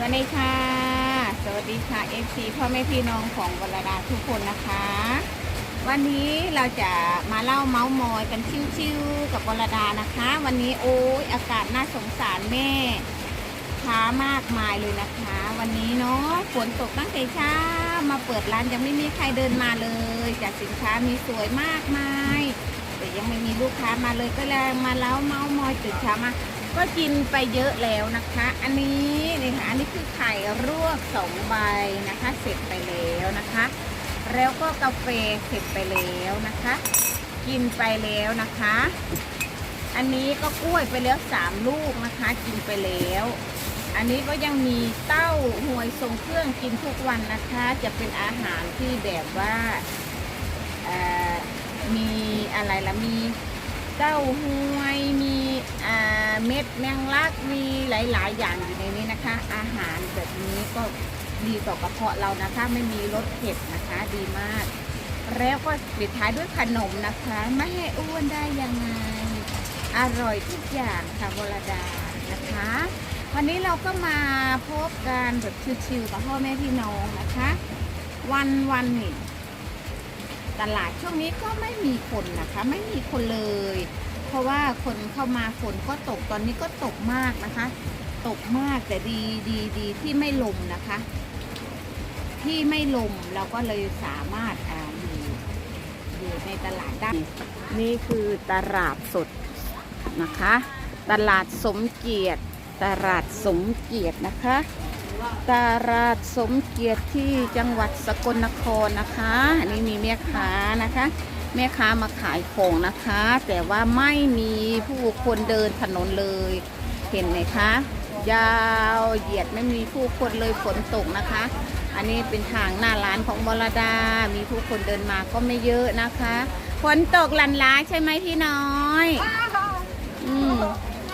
วัสดีค่ะ สวัสดีค่ะ FC พ่อแม่พี่น้องของวรดาทุกคนนะคะ วันนี้เราจะมาเล่าเมาส์มอยกันชิวๆกับวรดานะคะ วันนี้โอ้ยอากาศน่าสงสารแม่ค้ามากมายเลยนะคะ วันนี้เนาะฝนตกตั้งแต่เช้ามาเปิดร้านยังไม่มีใครเดินมาเลยจากสินค้ามีสวยมากมายแต่ยังไม่มีลูกค้ามาเลยก็เลยมาเล่าเมาส์มอยตื่นเช้ามา ก็กินไปเยอะแล้วนะคะ อันนี้นี่ค่ะอันนี้คือไข่รวกสองใบนะคะ เสร็จไปแล้วนะคะ แล้วก็กาแฟเสร็จไปแล้วนะคะ กินไปแล้วนะคะ อันนี้ก็กล้วยไปแล้วสามลูกนะคะ กินไปแล้ว อันนี้ก็ยังมีเต้าหวยทรงเครื่องกินทุกวันนะคะ จะเป็นอาหารที่แบบว่ามีอะไรละมี เต้าหวยมีอ่าเม็ดแมงลักมีหลาย ๆ อย่างอยู่ในนี้นะคะ อาหารแบบนี้ก็ดีต่อกระเพาะเรานะคะ ไม่มีรสเผ็ดนะคะดีมาก แล้วก็ปิดท้ายด้วยขนมนะคะ ไม่ให้อ้วนได้ยังไง อร่อยทุกอย่างค่ะวรดานะคะ วันนี้เราก็มาพบกันแบบชิวๆกับพ่อแม่พี่น้องนะคะ วันวันนี่ ตลาดช่วงนี้ก็ไม่มีคนนะคะ ไม่มีคนเลย เพราะว่าคนเข้ามาฝนก็ตกตอนนี้ก็ตกมากนะคะ ตกมากแต่ดีดีดีที่ไม่ลมนะคะ ที่ไม่ลมเราก็เลยสามารถอ่าอยู่อยู่ในตลาดได้นี่คือตลาดสดนะคะ ตลาดสมเกียรติ ตลาดสมเกียรตินะคะ ตลาดสมเกียรติที่จังหวัดสกลนครนะคะอันนี้มีแม่ค้านะคะ แม่ค้ามาขายของนะคะ แต่ว่าไม่มีผู้คนเดินถนนเลยเห็นไหมคะยาวเหยียดไม่มีผู้คนเลยฝนตกนะคะ อันนี้เป็นทางหน้าร้านของบรดา มีผู้คนเดินมาก็ไม่เยอะนะคะฝนตกลันล้าใช่ไหมพี่น้อยอืม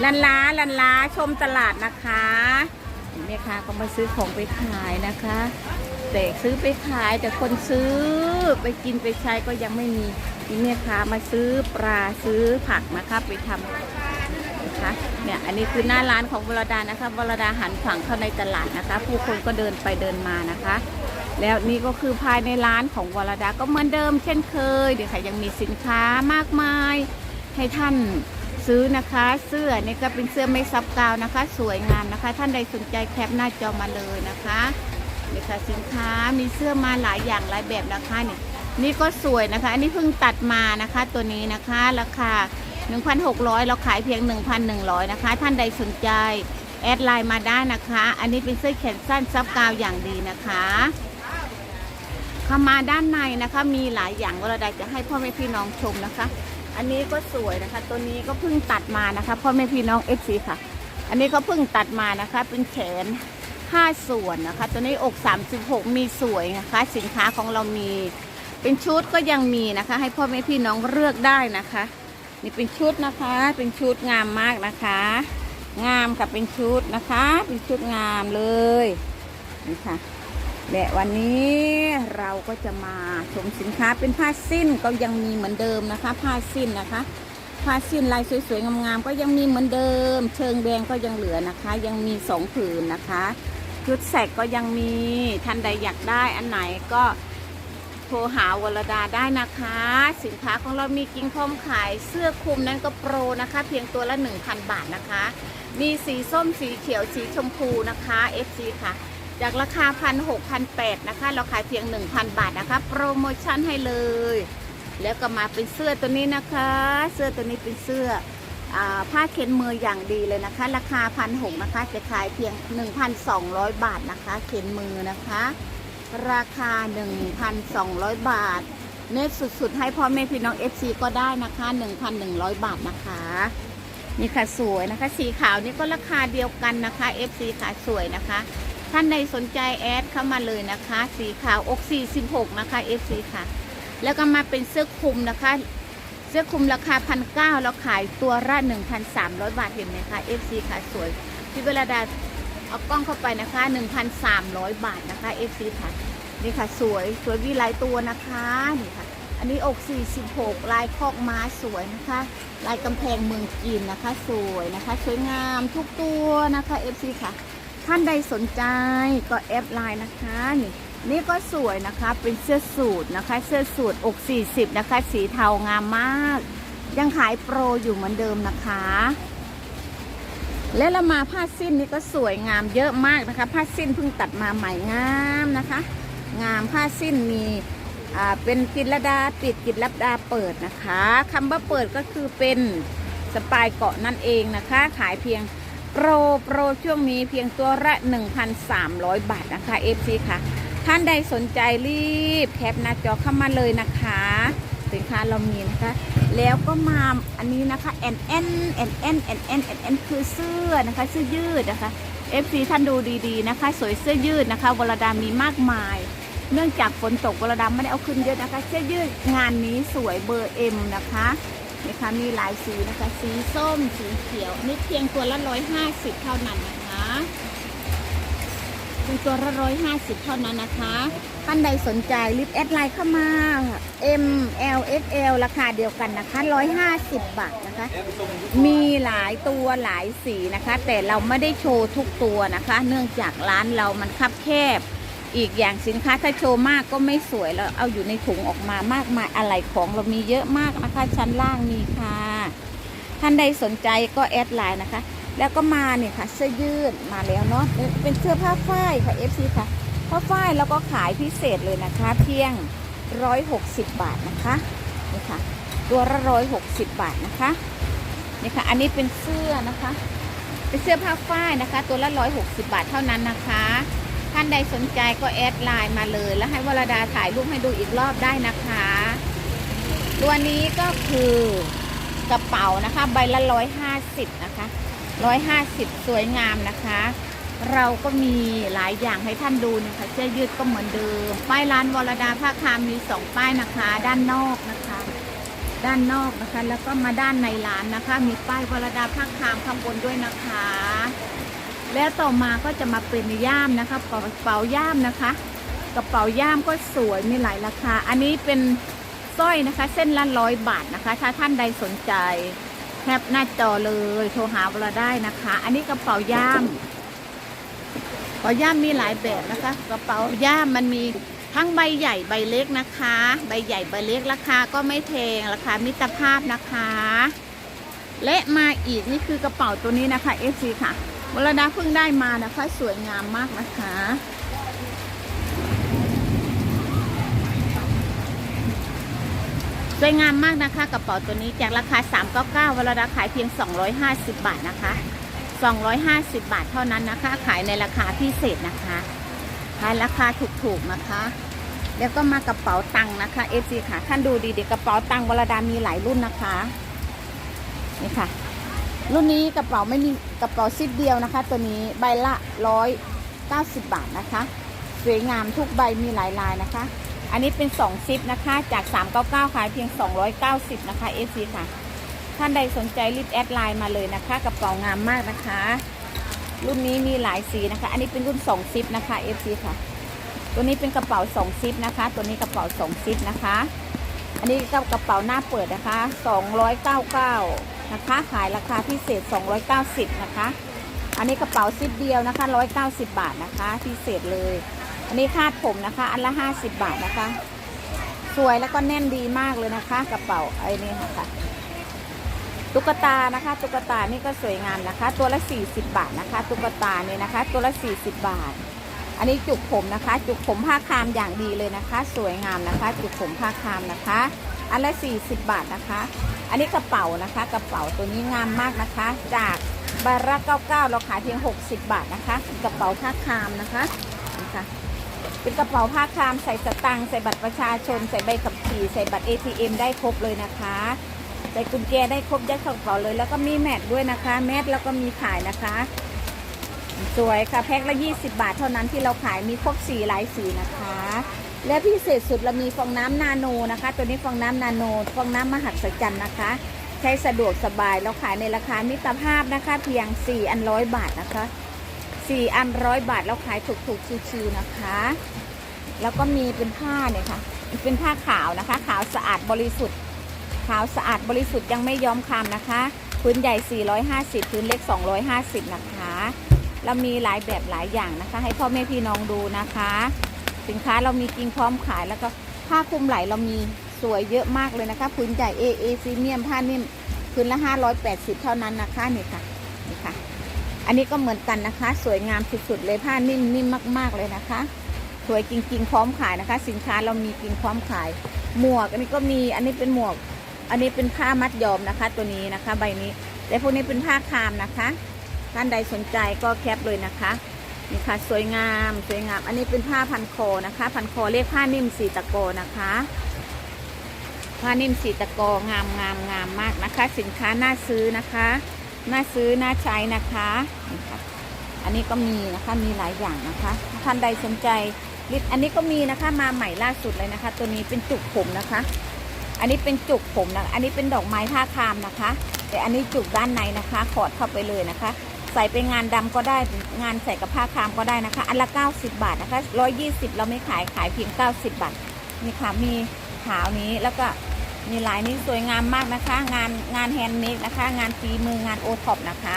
ลันล้าลันล้าชมตลาดนะคะ เห็นไหมคะก็มาซื้อของไปขายนะคะ แต่ซื้อไปขายแต่คนซื้อไปกินไปใช้ก็ยังไม่มีมีแม่ค้ามาซื้อปลาซื้อผักนะคะไปทำนะคะเนี่ยอันนี้คือหน้าร้านของวรดานะคะวรดาหันฝั่งเข้าในตลาดนะคะ ผู้คนก็เดินไปเดินมานะคะ แล้วนี่ก็คือภายในร้านของวรดาก็เหมือนเดิมเช่นเคยเดี๋ยวค่ะยังมีสินค้ามากมายให้ท่าน ซื้อนะคะเสื้อนี่ก็เป็นเสื้อไม่ซับกาวนะคะ สวยงามนะคะ ท่านใดสนใจแคปหน้าจอมาเลยนะคะนี่ค่ะสินค้ามีเสื้อมาหลายอย่างหลายแบบนะคะนี่นี่ก็สวยนะคะ อันนี้เพิ่งตัดมานะคะตัวนี้นะคะราคา 1,600 เราขายเพียง 1,100 นะคะ ท่านใดสนใจแอดไลน์มาได้นะคะ อันนี้เป็นเสื้อแขนสั้นซับกาวอย่างดีนะคะ เข้ามาด้านในนะคะมีหลายอย่างวราใดจะให้พ่อแม่พี่น้องชมนะคะ อันนี้ก็สวยนะคะ ตัวนี้ก็เพิ่งตัดมานะคะพ่อแม่พี่น้อง FC ค่ะ อันนี้ก็เพิ่งตัดมานะคะ เป็นแขน5ส่วนนะคะ ตัวนี้อก 36 มีสวยนะคะ สินค้าของเรามี เป็นชุดก็ยังมีนะคะ ให้พ่อแม่พี่น้องเลือกได้นะคะ นี่เป็นชุดนะคะ เป็นชุดงามมากนะคะ งามค่ะเป็นชุดนะคะ เป็นชุดงามเลยนี่ค่ะ และวันนี้เราก็จะมาชมสินค้าเป็นผ้าสิ้นก็ยังมีเหมือนเดิมนะคะ ผ้าสิ้นนะคะผ้าสิ้นลายสวยๆงามๆก็ยังมีเหมือนเดิม เชิงแดงก็ยังเหลือนะคะ ยังมีสองผืนนะคะชุดแสกก็ยังมีท่านใดอยากได้อันไหนก็โทรหาวรดาได้นะคะ สินค้าของเรามีกิ่งพร้อมขายเสื้อคลุมนั้นก็โปรนะคะ เพียงตัวละ 1,000 บาทนะคะ มีสีส้มสีเขียวสีชมพูนะคะ FC ค่ะ จากราคาพันหกพันแปดนะคะ เราขายเพียง 1,000 บาทนะคะ โปรโมชั่นให้เลย แล้วก็มาเป็นเสื้อตัวนี้นะคะ เสื้อตัวนี้เป็นเสื้ออผ้าเข็นมืออย่างดีเลยนะคะ ราคาพันหกนะคะ จะขายเพียง 1,200 บาทนะคะ เข็นมือนะคะ ราคา 1,200 บาท เน็ตสุดๆ ให้พ่อแม่พี่น้อง FC ก็ได้นะคะ 1,100 บาทนะคะนี่ค่ะสวยนะคะ สีขาวนี่ก็ราคาเดียวกันนะคะ FC ค่ะสวยนะคะ ท่านใดสนใจแอดเข้ามาเลยนะคะ สีขาวอก46นะคะ FC ค่ะ แล้วก็มาเป็นเสื้อคลุมนะคะ เสื้อคลุมราคาพันเก้าเราขายตัวละ1,300 บาทเห็นไหมคะ FC ค่ะสวยพี่เวลาดาเอากล้องเข้าไปนะคะ 1,300 บาทนะคะ FC ค่ะนี่ค่ะสวยสวยวิไลตัวนะคะนี่ค่ะ อันนี้อก 46 ลายคอกม้าสวยนะคะ ลายกำแพงเมืองจีนนะคะ สวยนะคะ สวยงามทุกตัวนะคะ FC ค่ะ ท่านใดสนใจก็แอปไลน์นะคะนี่นี่ก็สวยนะคะเป็นเสื้อสูทนะคะ เสื้อสูทอก 40 นะคะ สีเทางามมาก ยังขายโปรอยู่เหมือนเดิมนะคะ และเรามาผ้าสิ้นนี่ก็สวยงามเยอะมากนะคะ ผ้าสิ้นเพิ่งตัดมาใหม่งามนะคะ งามผ้าสิ้นมีอ่าเป็นกินระดาปิดกินรับดาเปิดนะคะคำว่าเปิดก็คือเป็นสปายเกาะนั่นเองนะคะ ขายเพียง โปรโปรช่วงนี้เพียงตัวละ 1,300 บาทนะคะ FC ค่ะ ท่านใดสนใจรีบแคปหน้าจอเข้ามาเลยนะคะ สินค้าเรามีนะคะ แล้วก็มาอันนี้นะคะแอนแอนแอนแอนแอนแอนแอนแอนคือเสื้อนะคะเสื้อยืดนะคะ FC ท่านดูดีๆนะคะ สวยเสื้อยืดนะคะวรดามีมากมาย เนื่องจากฝนตกวรดาไม่ได้เอาขึ้นเยอะนะคะ เสื้อยืดงานนี้สวยเบอร์เอ็มนะคะ นี่ค่ะมีหลายสีนะคะ สีส้มสีเขียวนี่เพียงตัวละร้อยห้าสิบเท่านั้นนะคะเป็นตัวละร้อยห้าสิบเท่านั้นนะคะท่านใดสนใจรีบแอดไลน์เข้ามา M L X L ราคาเดียวกันนะคะร้อยห้าสิบบาทนะคะ มีหลายตัวหลายสีนะคะ แต่เราไม่ได้โชว์ทุกตัวนะคะ เนื่องจากร้านเรามันคับแคบ อีกอย่างสินค้าถ้าโชว์มากก็ไม่สวยแล้วเอาอยู่ในถุงออกมามากมายอะไรของเรามีเยอะมากนะคะ ชั้นล่างมีค่ะ ท่านใดสนใจก็แอดไลน์นะคะ แล้วก็มาเนี่ยค่ะเสื้อยืดมาแล้วเนาะเป็นเสื้อผ้าฝ้ายค่ะ FC ค่ะผ้าฝ้ายแล้วก็ขายพิเศษเลยนะคะ เพียง 160 บาทนะคะนี่ค่ะ ตัวละ160 บาทนะคะนี่ค่ะ อันนี้เป็นเสื้อนะคะ เป็นเสื้อผ้าฝ้ายนะคะ ตัวละ160 บาทเท่านั้นนะคะ ท่านใดสนใจก็แอดไลน์มาเลย แล้วให้วรดาถ่ายรูปให้ดูอีกรอบได้นะคะ ตัวนี้ก็คือกระเป๋านะคะ ใบละร้อยห้าสิบนะคะร้อยห้าสิบสวยงามนะคะ เราก็มีหลายอย่างให้ท่านดูนะคะเสื้อยืดก็เหมือนเดิม ป้ายร้านวรดาผ้าคามมีสองป้ายนะคะ ด้านนอกนะคะ ด้านนอกนะคะ แล้วก็มาด้านในร้านนะคะ มีป้ายวรดาผ้าคามข้างบนด้วยนะคะ แล้วต่อมาก็จะมาเป็นย่ามนะคะกระเป๋าย่ามนะคะ กระเป๋าย่ามก็สวยมีหลายราคา อันนี้เป็นสร้อยนะคะ เส้นละร้อยบาทนะคะ ถ้าท่านใดสนใจแคปหน้าจอเลยโทรหาเราได้นะคะ อันนี้กระเป๋าย่ามกระเป๋าย่ามมีหลายแบบนะคะ กระเป๋าย่ามมันมีทั้งใบใหญ่ใบเล็กนะคะ ใบใหญ่ใบเล็กราคาก็ไม่แพงราคามิตรภาพนะคะ และมาอีกนี่คือกระเป๋าตัวนี้นะคะ FC ค่ะ วรดาเพิ่งได้มานะคะ สวยงามมากนะคะ สวยงามมากนะคะ กระเป๋าตัวนี้จากราคา 399วลาดาขายเพียง 250 บาทนะคะ 250 บาทเท่านั้นนะคะ ขายในราคาพิเศษนะคะขายราคาถูกๆนะคะ แล้วก็มากระเป๋าตังค์นะคะเอซีค่ะท่านดูดีๆกระเป๋าตังค์วลาดามีหลายรุ่นนะคะนี่ค่ะ รุ่นนี้กระเป๋าไม่มีกระเป๋าซิปเดียวนะคะ ตัวนี้ใบละ190บาทนะคะ สวยงามทุกใบมีหลายลายนะคะ อันนี้เป็น2ซิปนะคะ จาก399ขายเพียง290นะคะ FC ค่ะ ท่านใดสนใจรีบแอดไลน์มาเลยนะคะ กระเป๋างามมากนะคะ รุ่นนี้มีหลายสีนะคะ อันนี้เป็นรุ่น2ซิปนะคะ FC ค่ะ ตัวนี้เป็นกระเป๋า2ซิปนะคะ ตัวนี้กระเป๋า2ซิปนะคะ อันนี้ก็กระเป๋าหน้าเปิดนะคะ299 นะคะ ขายราคาพิเศษ 290 นะคะ อันนี้กระเป๋าซิปเดียวนะคะ 190 บาทนะคะ พิเศษเลย อันนี้คาดผมนะคะ อันละ 50 บาทนะคะ สวยแล้วก็แน่นดีมากเลยนะคะ กระเป๋าไอ้นี่ค่ะ ตุ๊กตานะคะ ตุ๊กตานี่ก็สวยงามนะคะ ตัวละ 40 บาทนะคะ ตุ๊กตานี่นะคะ ตัวละ 40 บาท อันนี้จุกผมนะคะ จุกผมผ้าคามอย่างดีเลยนะคะ สวยงามนะคะ จุกผมผ้าคามนะคะ อันละ 40 บาทนะคะ อันนี้กระเป๋านะคะ กระเป๋าตัวนี้งามมากนะคะ จากบาระ99เราขายเพียง 60 บาทนะคะกระเป๋าผ้าคามนะคะนี่ค่ะเป็นกระเป๋าผ้าคามใส่สตังค์ใส่บัตรประชาชน ใส่ใบขับขี่ใส่บัตร ATM ได้ครบเลยนะคะใส่กุญแจได้ครบยัดกระเป๋าเลย แล้วก็มีแมทด้วยนะคะ แมทแล้วก็มีขายนะคะ สวยค่ะแพ็คละ 20 บาทเท่านั้นที่เราขายมีครบสีหลายสีนะคะ และพิเศษสุดเรามีฟองน้ำนาโนนะคะ ตัวนี้ฟองน้ำนาโน ฟองน้ำมหัศจรรย์นะคะ ใช้สะดวกสบายเราขายในราคามิตรภาพนะคะ เพียง 4 อันร้อยบาทนะคะ 4 อันร้อยบาทเราขายถูกๆชิวๆนะคะ แล้วก็มีเป็นผ้าเนี่ยค่ะเป็นผ้าขาวนะคะ ขาวสะอาดบริสุทธิ์ขาวสะอาดบริสุทธิ์ยังไม่ย้อมคำนะคะพื้นใหญ่ 450 พื้นเล็ก 250 นะคะ เรามีหลายแบบหลายอย่างนะคะ ให้พ่อแม่พี่น้องดูนะคะ สินค้าเรามีจริงพร้อมขายแล้วก็ผ้าคลุมไหล่เรามีสวยเยอะมากเลยนะคะพื้นใหญ่ AA ซีเมียมผ้านิ่มพื้นละ 580 เท่านั้นนะคะนี่ค่ะนี่ค่ะ อันนี้ก็เหมือนกันนะคะ สวยงามสุดๆเลยผ้านิ่มนิ่มมาก ๆเลยนะคะ สวยจริง ๆ พร้อมขายนะคะ สินค้าเรามีจริงพร้อมขาย หมวกอันนี้ก็มีอันนี้เป็นหมวก อันนี้เป็นผ้ามัดยอมนะคะ ตัวนี้นะคะ ใบนี้และพวกนี้เป็นผ้าคามนะคะ ท่านใดสนใจก็แคปเลยนะคะนี่ค่ะสวยงามสวยงาม อันนี้เป็นผ้าพันคอนะคะ พันคอเรียกผ้านิ่มสีตะโกนะคะ ผ้านิ่มสีตะโกงามงามงามมากนะคะ สินค้าน่าซื้อนะคะน่าซื้อน่าใช้นะคะนี่ค่ะอันนี้ก็มีนะคะมีหลายอย่างนะคะท่านใดสนใจลิตอันนี้ก็มีนะคะมาใหม่ล่าสุดเลยนะคะ ตัวนี้เป็นจุกผมนะคะ อันนี้เป็นจุกผมนะอันนี้เป็นดอกไม้ผ้าคามนะคะ แต่อันนี้จุกด้านในนะคะขอดเข้าไปเลยนะคะ ใส่ไปงานดำก็ได้งานใส่กับผ้าคามก็ได้นะคะ อันละ 90 บาทนะคะ120 เราไม่ขายขายเพียง 90 บาทนี่ค่ะมีขาวนี้แล้วก็มีลายนี้สวยงามมากนะคะ งานงานแฮนด์เมดนะคะ งานฝีมืองานโอท็อปนะคะ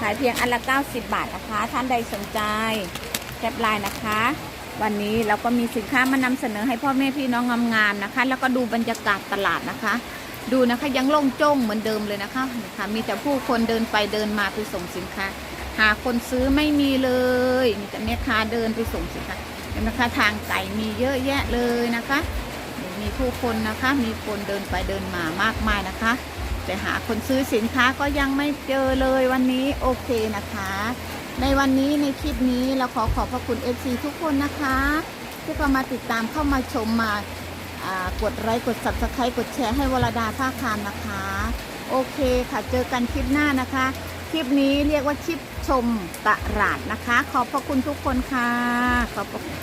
ขายเพียงอันละ 90 บาทนะคะ ท่านใดสนใจแคปไลน์นะคะ วันนี้เราก็มีสินค้ามานำเสนอให้พ่อแม่พี่น้องงามๆนะคะ แล้วก็ดูบรรยากาศตลาดนะคะ ดูนะคะยังโล่งโจ้งเหมือนเดิมเลยนะคะนี่ค่ะมีแต่ผู้คนเดินไปเดินมาไปส่งสินค้า หาคนซื้อไม่มีเลยมีแต่แม่ค้าเดินไปส่งสินค้าเห็นไหมคะทางไก่มีเยอะแยะเลยนะคะ มีผู้คนนะคะ มีคนเดินไปเดินมามากมายนะคะ แต่หาคนซื้อสินค้าก็ยังไม่เจอเลยวันนี้โอเคนะคะ ในวันนี้ในคลิปนี้เราขอขอบพระคุณ FC ทุกคนนะคะ ที่เข้ามาติดตามเข้ามาชมมา กดไลค์กด subscribe กดแชร์ให้วรดาภาคามนะคะ โอเคค่ะเจอกันคลิปหน้านะคะ คลิปนี้เรียกว่าคลิปชมตลาดนะคะ ขอบพระคุณทุกคนค่ะ ขอบพระคุณ